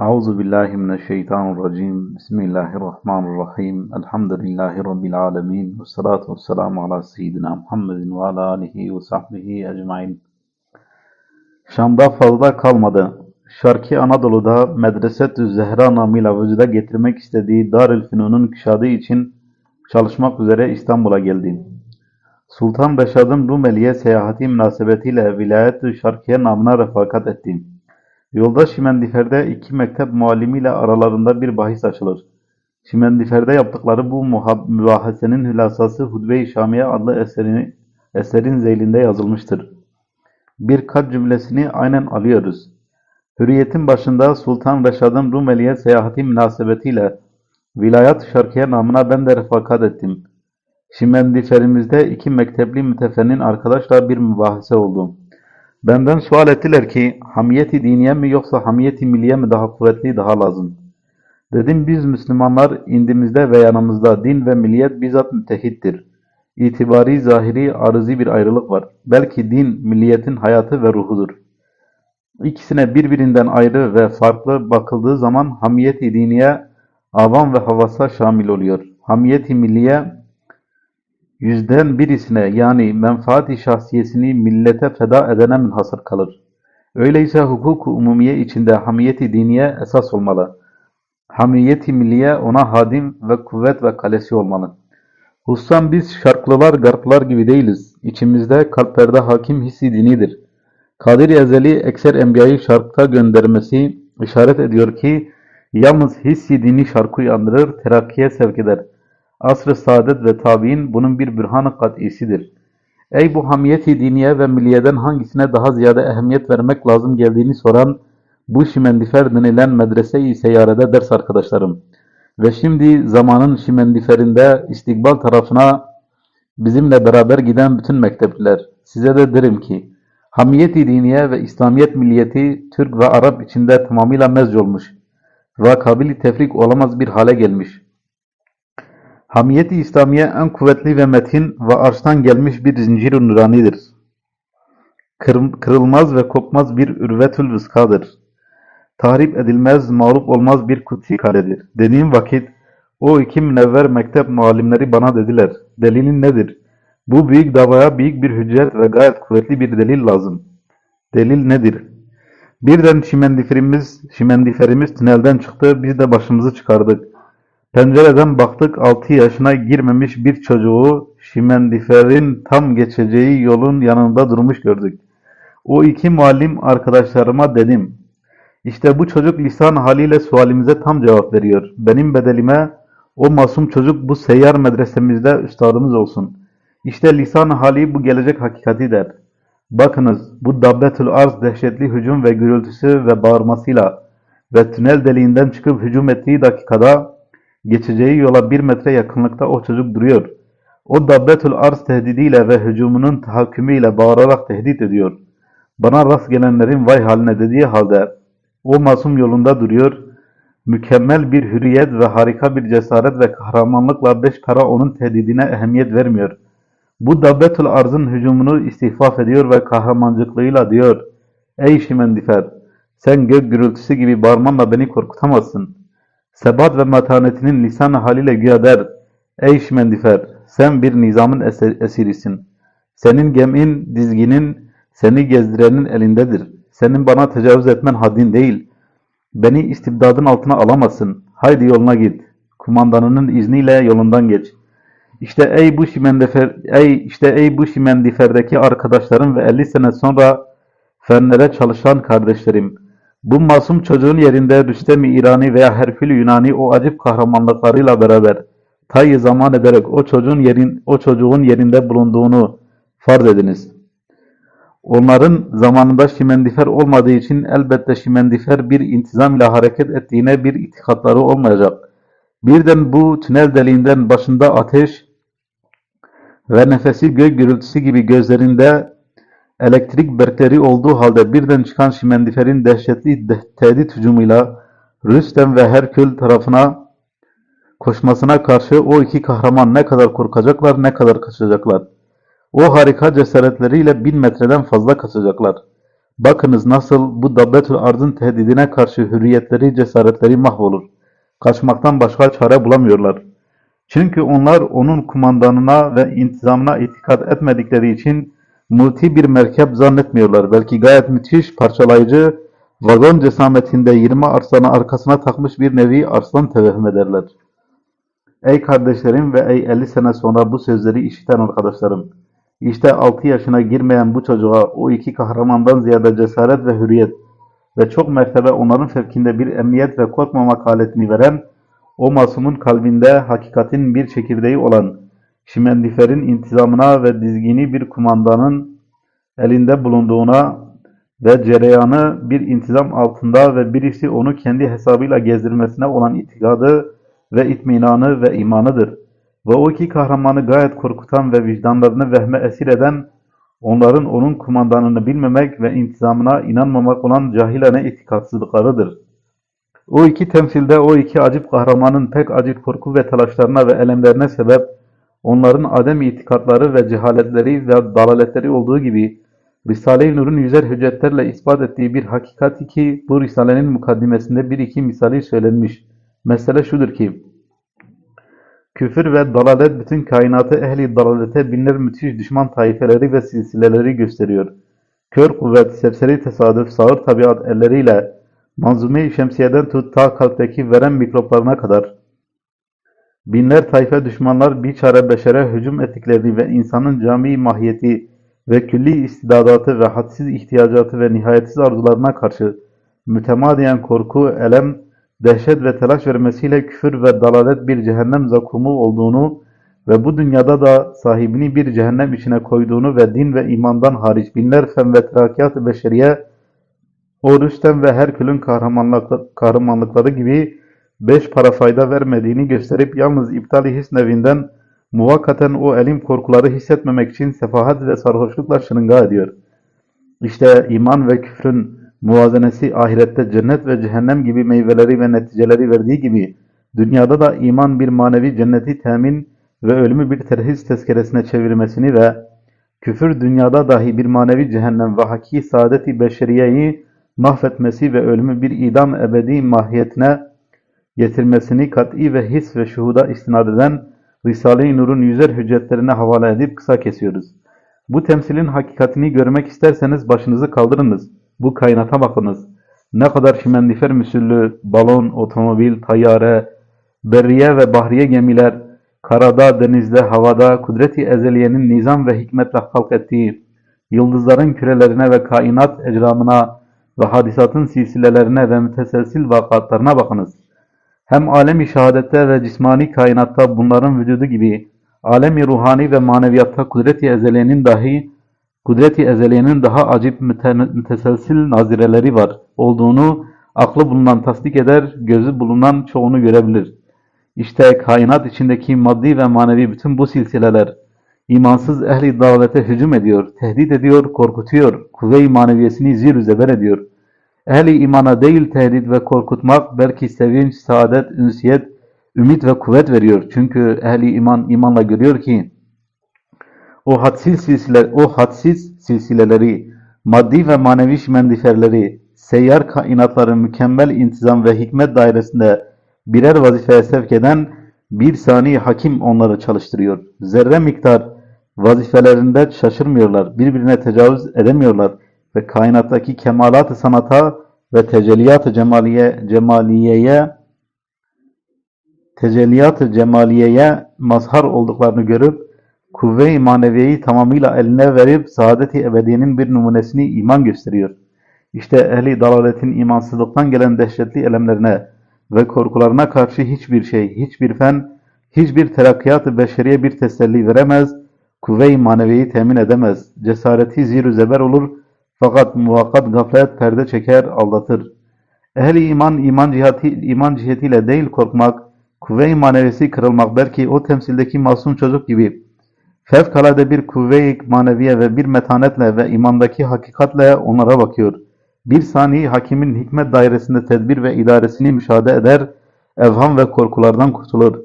Euzu billahi mineşşeytanirracim. Bismillahirrahmanirrahim. Elhamdülillahi rabbil alamin. Ve salatu vesselamu ala seyyidina Muhammedin ve ala alihi ve sahbihi ecmaîn. Şam'da fazla kalmadı. Şarki Anadolu'da Medresetü Zehra namıyla vücuda getirmek istediği Darül Fünun'un küşadı için çalışmak üzere İstanbul'a geldi. Sultan Reşad'ın Rumeli'ye seyahati münasebetiyle Vilayet-i Şarkiye namına refakat etti. Yolda Şimendifer'de iki mektep muallimiyle aralarında bir bahis açılır. Şimendifer'de yaptıkları bu mübahasenin hülasası Hudbe-i Şamiye adlı eserini, eserin zeylinde yazılmıştır. Birkaç cümlesini aynen alıyoruz. Hürriyet'in başında Sultan Reşad'ın Rumeli'ye seyahati münasebetiyle Vilayet-ı Şarkiye namına ben de refakat ettim. Şimendiferimizde iki mektepli mütefennin arkadaşla bir mübahase oldu. Benden sual ettiler ki hamiyeti diniye mi yoksa hamiyeti milliye mi daha kuvvetli daha lazım? Dedim biz Müslümanlar indimizde ve yanımızda din ve milliyet bizzat müttehittir. İtibari, zahiri, arızi bir ayrılık var. Belki din, milliyetin hayatı ve ruhudur. İkisine birbirinden ayrı ve farklı bakıldığı zaman hamiyeti diniye avam ve havasa şamil oluyor. Hamiyeti milliye yüzden birisine yani menfaat-i şahsiyesini millete feda edene münhasır kalır. Öyleyse hukuk-u umumiye içinde hamiyeti diniye esas olmalı. Hamiyeti milliye ona hadim ve kuvvet ve kalesi olmalı. Hususan biz şarklılar, garplar gibi değiliz. İçimizde, kalplerde hakim hissi dinidir. Kadir Ezeli ekser enbiyayı şarkta göndermesi işaret ediyor ki yalnız hissi dini şarkı uyandırır, terakkiye sevk eder. Asr-ı saadet ve tabi'in bunun bir bürhan-ı kat'isidir. Ey bu hamiyeti diniye ve milliyeden hangisine daha ziyade ehemmiyet vermek lazım geldiğini soran bu şimendifer denilen medrese-i seyyarede ders arkadaşlarım. Ve şimdi zamanın şimendiferinde istikbal tarafına bizimle beraber giden bütün mektepliler. Size de derim ki hamiyeti diniye ve İslamiyet milliyeti Türk ve Arap içinde tamamıyla mezc olmuş ve tefrik olamaz bir hale gelmiş. Hamiyeti İslamiye en kuvvetli ve metin ve arştan gelmiş bir zincir-i nuranidir. Kır- kırılmaz ve kopmaz bir ürvetül vıskadır. Tahrip edilmez, mağlup olmaz bir kutsi karedir. Dediğim vakit o iki münevver mektep muallimleri bana dediler. Delilin nedir? Bu büyük davaya büyük bir hüccet ve gayet kuvvetli bir delil lazım. Delil nedir? Birden şimendiferimiz, şimendiferimiz tünelden çıktı, biz de başımızı çıkardık. Pencereden baktık 6 yaşına girmemiş bir çocuğu şimendiferin tam geçeceği yolun yanında durmuş gördük. O iki muallim arkadaşlarıma dedim. İşte bu çocuk lisan haliyle sualimize tam cevap veriyor. Benim bedelime o masum çocuk bu seyyar medresemizde üstadımız olsun. İşte lisan hali bu gelecek hakikati der. Bakınız bu dabbetül arz dehşetli hücum ve gürültüsü ve bağırmasıyla ve tünel deliğinden çıkıp hücum ettiği dakikada geçeceği yola bir metre yakınlıkta o çocuk duruyor. O dabbetül arz tehdidiyle ve hücumunun tahakkümüyle bağırarak tehdit ediyor. Bana rast gelenlerin vay haline dediği halde o masum yolunda duruyor. Mükemmel bir hürriyet ve harika bir cesaret ve kahramanlıkla beş para onun tehdidine ehemmiyet vermiyor. Bu dabbetül arzın hücumunu istihfaf ediyor ve kahramancıklığıyla diyor. Ey şimendifer! Sen gök gürültüsü gibi bağırmanla beni korkutamazsın. Sebat ve metanetinin lisan haliyle güya der. Ey şimendifer! Sen bir nizamın esi- esirisin. Senin gemin, dizginin, seni gezdirenin elindedir. Senin bana tecavüz etmen haddin değil. Beni istibdadın altına alamazsın. Haydi yoluna git. Kumandanının izniyle yolundan geç. İşte ey bu şimendifer, ey işte ey bu şimendiferdeki arkadaşlarım ve 50 sene sonra fenlere çalışan kardeşlerim. Bu masum çocuğun yerinde Rüstem-i İrani veya Herkül Yunani o acip kahramanlıklarıyla beraber tayyi zaman ederek o çocuğun yerin o çocuğun yerinde bulunduğunu farz ediniz. Onların zamanında şimendifer olmadığı için elbette şimendifer bir intizam ile hareket ettiğine bir itikatları olmayacak. Birden bu tünel deliğinden başında ateş ve nefesi gök gürültüsü gibi gözlerinde elektrik berkleri olduğu halde birden çıkan şimendiferin dehşetli de- tehdit hücumuyla Rüstem ve Herkül tarafına koşmasına karşı o iki kahraman ne kadar korkacaklar ne kadar kaçacaklar. O harika cesaretleriyle bin metreden fazla kaçacaklar. Bakınız nasıl bu dabbetül arzın tehdidine karşı hürriyetleri, cesaretleri mahvolur. Kaçmaktan başka çare bulamıyorlar. Çünkü onlar onun kumandanına ve intizamına itikat etmedikleri için multi bir merkep zannetmiyorlar. Belki gayet müthiş, parçalayıcı, vagon cesametinde 20 arslanı arkasına takmış bir nevi arslan tevehüm ederler. Ey kardeşlerim ve ey 50 sene sonra bu sözleri işiten arkadaşlarım! İşte 6 yaşına girmeyen bu çocuğa o iki kahramandan ziyade cesaret ve hürriyet ve çok mertebe onların fevkinde bir emniyet ve korkmamak haletini veren, o masumun kalbinde hakikatin bir çekirdeği olan şimendiferin intizamına ve dizgini bir kumandanın elinde bulunduğuna ve cereyanı bir intizam altında ve birisi onu kendi hesabıyla gezdirmesine olan itikadı ve itminanı ve imanıdır. Ve o iki kahramanı gayet korkutan ve vicdanlarını vehme esir eden, onların onun kumandanını bilmemek ve intizamına inanmamak olan cahilane itikatsızlıklarıdır. O iki temsilde o iki acip kahramanın pek acip korku ve telaşlarına ve elemlerine sebep, onların adem itikatları ve cehaletleri ve dalaletleri olduğu gibi, Risale-i Nur'un yüzer hüccetlerle ispat ettiği bir hakikati ki bu Risale'nin mukaddimesinde bir iki misali söylenmiş. Mesele şudur ki, küfür ve dalalet bütün kainatı ehli dalalete binler müthiş düşman taifeleri ve silsileleri gösteriyor. Kör kuvvet, serseri tesadüf, sağır tabiat elleriyle manzume-i şemsiyeden tut ta kalpteki veren mikroplarına kadar binler tayfe düşmanlar bir çare beşere hücum ettiklerini ve insanın cami mahiyeti ve külli istidadatı ve hadsiz ihtiyacatı ve nihayetsiz arzularına karşı mütemadiyen korku, elem, dehşet ve telaş vermesiyle küfür ve dalalet bir cehennem zakumu olduğunu ve bu dünyada da sahibini bir cehennem içine koyduğunu ve din ve imandan hariç binler fen ve terakiyat-ı beşeriye o Rüstem ve Herkül'ün kahramanlık, kahramanlıkları gibi beş para fayda vermediğini gösterip yalnız iptal-i his nevinden muvakkaten o elim korkuları hissetmemek için sefahat ve sarhoşlukla şırınga ediyor. İşte iman ve küfrün muvazenesi ahirette cennet ve cehennem gibi meyveleri ve neticeleri verdiği gibi dünyada da iman bir manevi cenneti temin ve ölümü bir terhis tezkeresine çevirmesini ve küfür dünyada dahi bir manevi cehennem ve haki saadeti beşeriyeyi mahvetmesi ve ölümü bir idam ebedi mahiyetine getirmesini kat'i ve his ve şuhuda istinad eden Risale-i Nur'un yüzer hüccetlerine havale edip kısa kesiyoruz. Bu temsilin hakikatini görmek isterseniz başınızı kaldırınız. Bu kainata bakınız. Ne kadar şimendifer müsüllü, balon, otomobil, tayyare, berriye ve bahriye gemiler, karada, denizde, havada, kudreti ezeliyenin nizam ve hikmetle halk ettiği, yıldızların kürelerine ve kainat ecramına ve hadisatın silsilelerine ve müteselsil vakatlarına bakınız. Hem alemi şehadette ve cismani kainatta bunların vücudu gibi, alemi ruhani ve maneviyatta kudreti ezeliyenin dahi kudreti ezeliyenin daha acip müteselsil nazireleri var olduğunu aklı bulunan tasdik eder, gözü bulunan çoğunu görebilir. İşte kainat içindeki maddi ve manevi bütün bu silsileler imansız ehli davete hücum ediyor, tehdit ediyor, korkutuyor, kuvve-i maneviyesini zir zeber ediyor. Ehli imana değil tehdit ve korkutmak belki sevinç, saadet, ünsiyet, ümit ve kuvvet veriyor. Çünkü ehli iman imanla görüyor ki o hadsiz silsile, o hadsiz silsileleri, maddi ve manevi şimendiferleri, seyyar kainatları mükemmel intizam ve hikmet dairesinde birer vazifeye sevk eden bir sani hakim onları çalıştırıyor. Zerre miktar vazifelerinde şaşırmıyorlar, birbirine tecavüz edemiyorlar ve kainattaki kemalat-ı sanata ve tecelliyat-ı cemaliye, cemaliyeye tecelliyat-ı cemaliyeye mazhar olduklarını görüp kuvve-i maneviyeyi tamamıyla eline verip saadet-i ebediyenin bir numunesini iman gösteriyor. İşte ehli dalaletin imansızlıktan gelen dehşetli elemlerine ve korkularına karşı hiçbir şey, hiçbir fen, hiçbir terakkiyat-ı beşeriye bir teselli veremez, kuvve-i maneviyeyi temin edemez, cesareti zir zeber olur, fakat muvakkat gaflet perde çeker, aldatır. Ehli iman, iman, cihati, iman cihetiyle değil korkmak, kuvve-i manevisi kırılmak belki o temsildeki masum çocuk gibi fevkalade bir kuvve-i maneviye ve bir metanetle ve imandaki hakikatle onlara bakıyor. Bir saniye hakimin hikmet dairesinde tedbir ve idaresini müşahede eder, evham ve korkulardan kurtulur.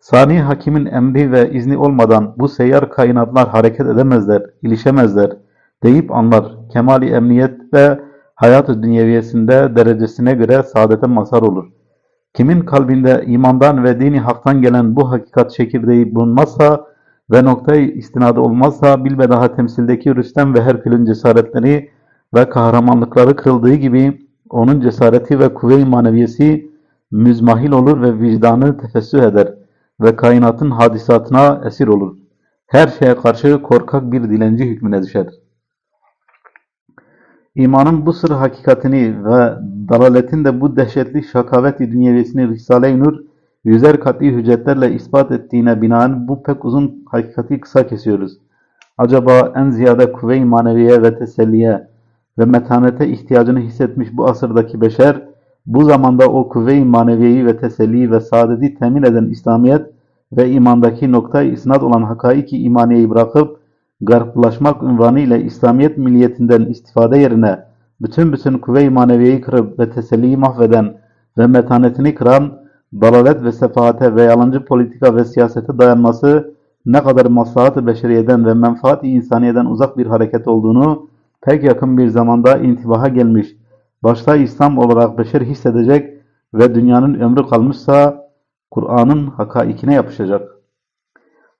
Sani hakimin emri ve izni olmadan bu seyyar kainatlar hareket edemezler, ilişemezler deyip anlar. Kemali emniyet ve hayat-ı dünyeviyesinde derecesine göre saadete mazhar olur. Kimin kalbinde imandan ve dini haktan gelen bu hakikat çekirdeği bulunmazsa ve noktayı istinadı olmazsa bilbedaha temsildeki Rüstem ve Herkül'ün cesaretleri ve kahramanlıkları kırıldığı gibi onun cesareti ve kuvve-i maneviyesi müzmahil olur ve vicdanı tefessüh eder ve kainatın hadisatına esir olur. Her şeye karşı korkak bir dilenci hükmüne düşer. İmanın bu sır hakikatini ve dalaletin de bu dehşetli şakaveti dünyevisini Risale-i Nur yüzer kat'i hüccetlerle ispat ettiğine binaen bu pek uzun hakikati kısa kesiyoruz. Acaba en ziyade kuvve-i maneviye ve teselliye ve metanete ihtiyacını hissetmiş bu asırdaki beşer, bu zamanda o kuvve-i maneviyeyi ve teselliyi ve saadeti temin eden İslamiyet ve imandaki noktayı isnat olan hakaiki imaniyeyi bırakıp, garplaşmak unvanı ile İslamiyet milliyetinden istifade yerine, bütün bütün kuvve-i maneviyeyi kırıp ve teselliyi mahveden ve metanetini kıran, dalalet ve sefahate ve yalancı politika ve siyasete dayanması ne kadar maslahat-ı beşeriyeden ve menfaat-i insaniyeden uzak bir hareket olduğunu pek yakın bir zamanda intibaha gelmiş, başta İslam olarak beşer hissedecek ve dünyanın ömrü kalmışsa Kur'an'ın hakaikine yapışacak.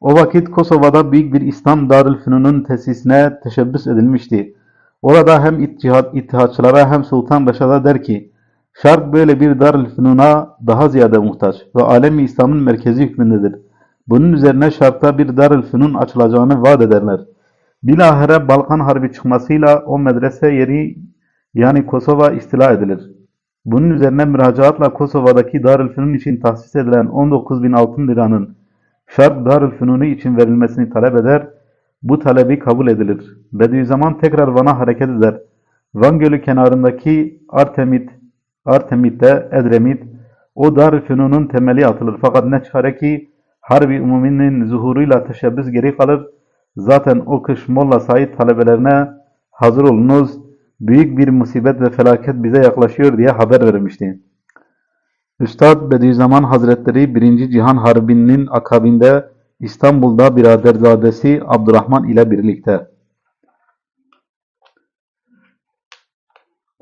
O vakit Kosova'da büyük bir İslam Darülfünun'un tesisine teşebbüs edilmişti. Orada hem ittihat, ittihatçılara hem Sultan Başa der ki, Şark böyle bir Darülfünun'a daha ziyade muhtaç ve alemi İslam'ın merkezi hükmündedir. Bunun üzerine Şark'ta bir Darülfünun açılacağını vaat ederler. Bilahare Balkan Harbi çıkmasıyla o medrese yeri yani Kosova istila edilir. Bunun üzerine müracaatla Kosova'daki Darülfünun için tahsis edilen 19 bin altın liranın Şark Darülfünunu için verilmesini talep eder. Bu talebi kabul edilir. Bediüzzaman tekrar Van'a hareket eder. Van Gölü kenarındaki Artemit, Artemit'te Edremit, o Darülfünun'un temeli atılır. Fakat ne çare ki Harbi Umumi'nin zuhuruyla teşebbüs geri kalır. Zaten o kış Molla Said talebelerine hazır olunuz, büyük bir musibet ve felaket bize yaklaşıyor diye haber vermişti. Üstad Bediüzzaman Hazretleri 1. Cihan Harbi'nin akabinde İstanbul'da biraderzadesi Abdurrahman ile birlikte.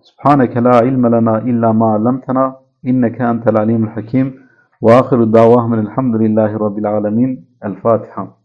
Subhaneke la ilme lena illa ma allamtena inneke entel alimul hakim ve ahiru davahmen elhamdülillahi rabbil alemin. El Fatiha.